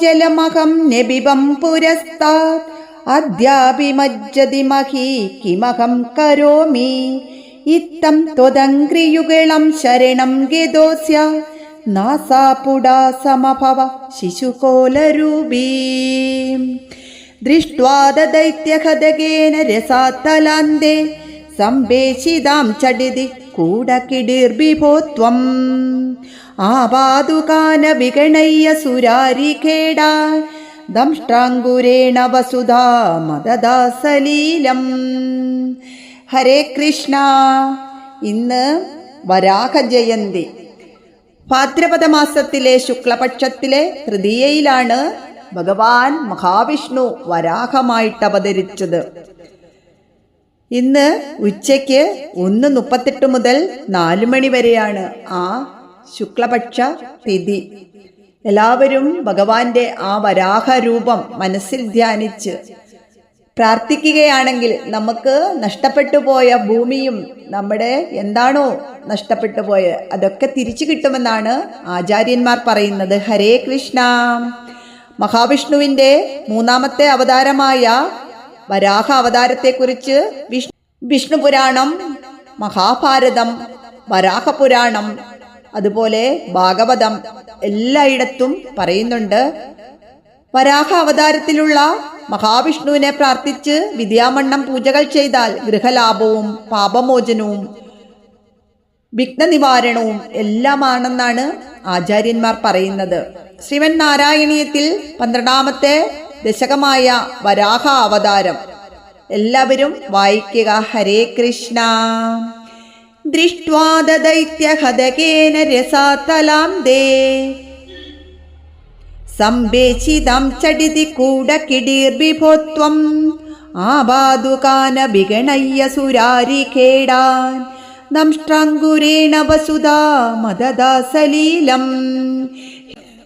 ജലമഹം നബിബം പുരസ്താത്. അദ്യാപി മജ്ജതി മഹി കിമഹം കരോമി. ഇത്തം ത്വതങ്ക്രിയുകളം ശരണം ഗതോസ്യ നാസാപുടാ സമഭവ ശിശുകോലരൂപീ. ദൃഷ്ട്വാദൈത്യഹതകേന രസാത്തലാന്തേ. സംവേശിതാം ചടിതി കൂടകിടിർബിഭോ ത്വം ആപാതുകാന വിഗണയ്യ സുരാരിഖേടാ ദംഷ്ടാങ്കുരേണ വസുധാ മദദാസലീലം. ഹരേ കൃഷ്ണ. ഇന്ന് വരാഹ ജയന്തി ഭാദ്രപദ മാസത്തിലെ ശുക്ലപക്ഷത്തിലെ തൃതീയയിലാണ് ഭഗവാൻ മഹാവിഷ്ണു വരാഹമായിട്ട് അവതരിച്ചത്. ഇന്ന് ഉച്ചയ്ക്ക് ഒന്ന് മുപ്പത്തെട്ട് മുതൽ നാലു മണി വരെയാണ് ആ ശുക്ലപക്ഷ തിഥി. എല്ലാവരും ഭഗവാന്റെ ആ വരാഹ രൂപം മനസ്സിൽ ധ്യാനിച്ച് പ്രാർത്ഥിക്കുകയാണെങ്കിൽ നമുക്ക് നഷ്ടപ്പെട്ടു പോയ ഭൂമിയും നമ്മുടെ എന്താണോ നഷ്ടപ്പെട്ടു പോയത് അതൊക്കെ തിരിച്ചു കിട്ടുമെന്നാണ് ആചാര്യന്മാർ പറയുന്നത്. ഹരേ കൃഷ്ണ. മഹാവിഷ്ണുവിന്റെ മൂന്നാമത്തെ അവതാരമായ വരാഹ അവതാരത്തെക്കുറിച്ച് വിഷ്ണു വിഷ്ണുപുരാണം മഹാഭാരതം വരാഹപുരാണം അതുപോലെ ഭാഗവതം എല്ലായിടത്തും പറയുന്നുണ്ട്. വരാഹ അവതാരത്തിലുള്ള മഹാവിഷ്ണുവിനെ പ്രാർത്ഥിച്ച് വിദ്യാമണ്ണം പൂജകൾ ചെയ്താൽ ഗൃഹലാഭവും പാപമോചനവും വിഘ്നനിവാരണവും എല്ലാമാണെന്നാണ് ആചാര്യന്മാർ പറയുന്നത്. ശ്രീമൻ നാരായണീയത്തിൽ പന്ത്രണ്ടാമത്തെ ദശകമായ വരാഹ അവതാരം. എല്ലാവരും വായിക്കുക. ഹരേ കൃഷ്ണ. ദൃഷ്ട്വാദൈത്യഹതകേന രസാതലാം ദേ. സംവേശിതം ചടിതി കൂടകിടീർബിഭോത്വം ആപാതുകാന വിഗണയ്യ സുരാരിഖേടാൻ ദംഷ്ട്രാങ്കുരേണ വസുധാ മദദാസലീലം.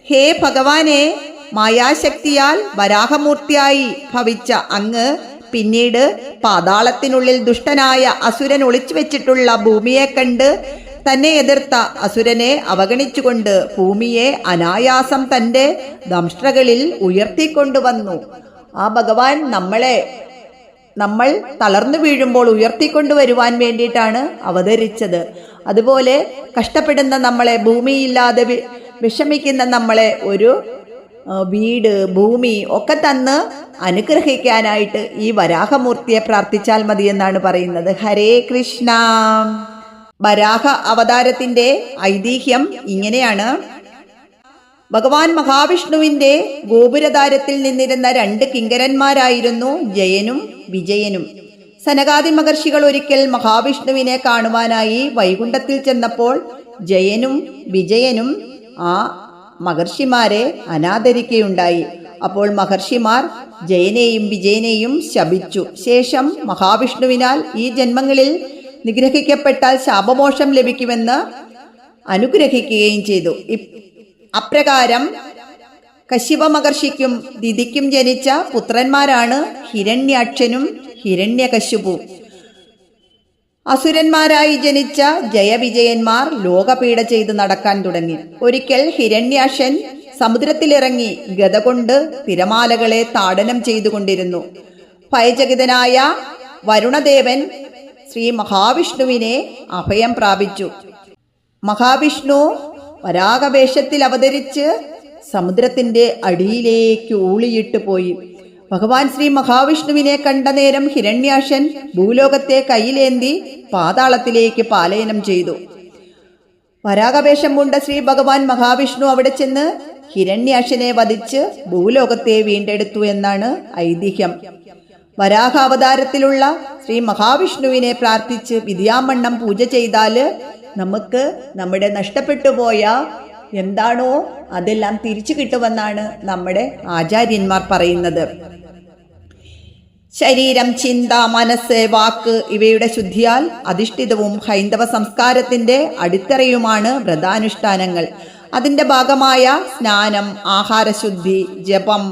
ഹേ ഭഗവാനെ മായാശക്തിയാൽ വരാഹമൂർത്തിയായി ഭവിച്ച അങ്ങ് പിന്നീട് പാതാളത്തിനുള്ളിൽ ദുഷ്ടനായ അസുരൻ ഒളിച്ചു വെച്ചിട്ടുള്ള ഭൂമിയെ കണ്ട് തന്നെ എതിർത്ത അസുരനെ അവഗണിച്ചുകൊണ്ട് ഭൂമിയെ അനായാസം തന്റെ ദംഷ്ട്രകളിൽ ഉയർത്തിക്കൊണ്ടുവന്നു. ആ ഭഗവാൻ നമ്മളെ നമ്മൾ തളർന്നു വീഴുമ്പോൾ ഉയർത്തിക്കൊണ്ടുവരുവാൻ വേണ്ടിയിട്ടാണ് അവതരിച്ചത്. അതുപോലെ കഷ്ടപ്പെടുന്ന നമ്മളെ ഭൂമിയില്ലാതെ വിഷമിക്കുന്ന നമ്മളെ ഒരു വീട് ഭൂമി ഒക്കെ തന്ന് അനുഗ്രഹിക്കാനായിട്ട് ഈ വരാഹമൂർത്തിയെ പ്രാർത്ഥിച്ചാൽ മതി എന്നാണ് പറയുന്നത്. ഹരേ കൃഷ്ണ. വരാഹ അവതാരത്തിന്റെ ഐതിഹ്യം ഇങ്ങനെയാണ്. ഭഗവാൻ മഹാവിഷ്ണുവിന്റെ ഗോപുരതാരത്തിൽ നിന്നിരുന്ന രണ്ട് കിങ്കരന്മാരായിരുന്നു ജയനും വിജയനും. സനകാദി മഹർഷികൾ ഒരിക്കൽ മഹാവിഷ്ണുവിനെ കാണുവാനായി വൈകുണ്ഠത്തിൽ ചെന്നപ്പോൾ ജയനും വിജയനും ആ മഹർഷിമാരെ അനാദരിക്കുകയുണ്ടായി അപ്പോൾ മഹർഷിമാർ ജയനെയും വിജയനെയും ശപിച്ചു. ശേഷം മഹാവിഷ്ണുവിനാൽ ഈ ജന്മങ്ങളിൽ നിഗ്രഹിക്കപ്പെട്ടാൽ ശാപമോഷം ലഭിക്കുമെന്ന് അനുഗ്രഹിക്കുകയും ചെയ്തു. അപ്രകാരം കശ്യപ മഹർഷിക്കും ദിതിക്കും ജനിച്ച പുത്രന്മാരാണ് ഹിരണ്യാക്ഷനും ഹിരണ്യകശുപും. അസുരന്മാരായി ജനിച്ച ജയവിജയന്മാർ ലോകപീഡ ചെയ്ത് നടക്കാൻ തുടങ്ങി. ഒരിക്കൽ ഹിരണ്യാഷൻ സമുദ്രത്തിലിറങ്ങി ഗത കൊണ്ട് തിരമാലകളെ താടനം ചെയ്തുകൊണ്ടിരുന്നു. ഭയചകിതനായ വരുണദേവൻ ശ്രീ മഹാവിഷ്ണുവിനെ അഭയം പ്രാപിച്ചു. മഹാവിഷ്ണു വരാകവേഷത്തിൽ അവതരിച്ച് സമുദ്രത്തിന്റെ അടിയിലേക്ക് ഊളിയിട്ട് പോയി. ഭഗവാൻ ശ്രീ മഹാവിഷ്ണുവിനെ കണ്ട നേരം ഹിരണ്യാക്ഷൻ ഭൂലോകത്തെ കയ്യിലേന്തി പാതാളത്തിലേക്ക് പാലയനം ചെയ്തു. വരാകവേഷം കൊണ്ട ശ്രീ ഭഗവാൻ മഹാവിഷ്ണു അവിടെ ചെന്ന് ഹിരണ്യാക്ഷനെ വധിച്ച് ഭൂലോകത്തെ വീണ്ടെടുത്തു എന്നാണ് ഐതിഹ്യം. വരാഹാവതാരത്തിലുള്ള ശ്രീ മഹാവിഷ്ണുവിനെ പ്രാർത്ഥിച്ച് വിദ്യാമണ്ണം പൂജ ചെയ്താൽ നമുക്ക് നമ്മുടെ നഷ്ടപ്പെട്ടു പോയ എന്താണോ അതെല്ലാം തിരിച്ചു കിട്ടുമെന്നാണ് നമ്മുടെ ആചാര്യന്മാർ പറയുന്നത്. ശരീരം ചിന്ത മനസ്സ് വാക്ക് ഇവയുടെ ശുദ്ധിയാൽ അധിഷ്ഠിതവും ഹൈന്ദവ സംസ്കാരത്തിന്റെ അടിത്തറയുമാണ് വ്രതാനുഷ്ഠാനങ്ങൾ. അതിന്റെ ഭാഗമായ സ്നാനം ആഹാരശുദ്ധി ജപം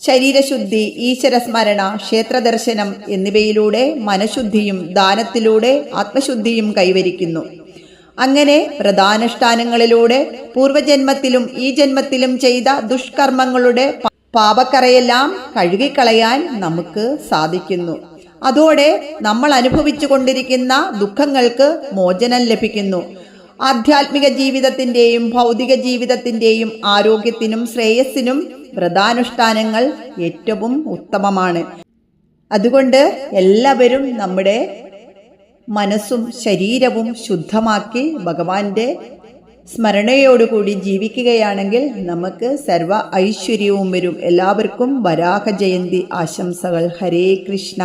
ശരീരശുദ്ധി ഈശ്വരസ്മരണ ക്ഷേത്രദർശനം എന്നിവയിലൂടെ മനഃശുദ്ധിയും ദാനത്തിലൂടെ ആത്മശുദ്ധിയും കൈവരിക്കുന്നു. അങ്ങനെ പ്രധാനുഷ്ഠാനങ്ങളിലൂടെ പൂർവജന്മത്തിലും ഈ ജന്മത്തിലും ചെയ്ത ദുഷ്കർമ്മങ്ങളുടെ പാപക്കറയെല്ലാം കഴുകിക്കളയാൻ നമുക്ക് സാധിക്കുന്നു. അതോടെ നമ്മൾ അനുഭവിച്ചു കൊണ്ടിരിക്കുന്ന ദുഃഖങ്ങൾക്ക് മോചനം ലഭിക്കുന്നു. ആധ്യാത്മിക ജീവിതത്തിന്റെയും ഭൗതിക ജീവിതത്തിന്റെയും ആരോഗ്യത്തിനും ശ്രേയസ്സിനും വ്രതാനുഷ്ഠാനങ്ങൾ ഏറ്റവും ഉത്തമമാണ്. അതുകൊണ്ട് എല്ലാവരും നമ്മുടെ മനസ്സും ശരീരവും ശുദ്ധമാക്കി ഭഗവാന്റെ സ്മരണയോടുകൂടി ജീവിക്കുകയാണെങ്കിൽ നമുക്ക് സർവ ഐശ്വര്യവും വരും. എല്ലാവർക്കും വരാഹ ജയന്തി ആശംസകൾ. ഹരേ കൃഷ്ണ.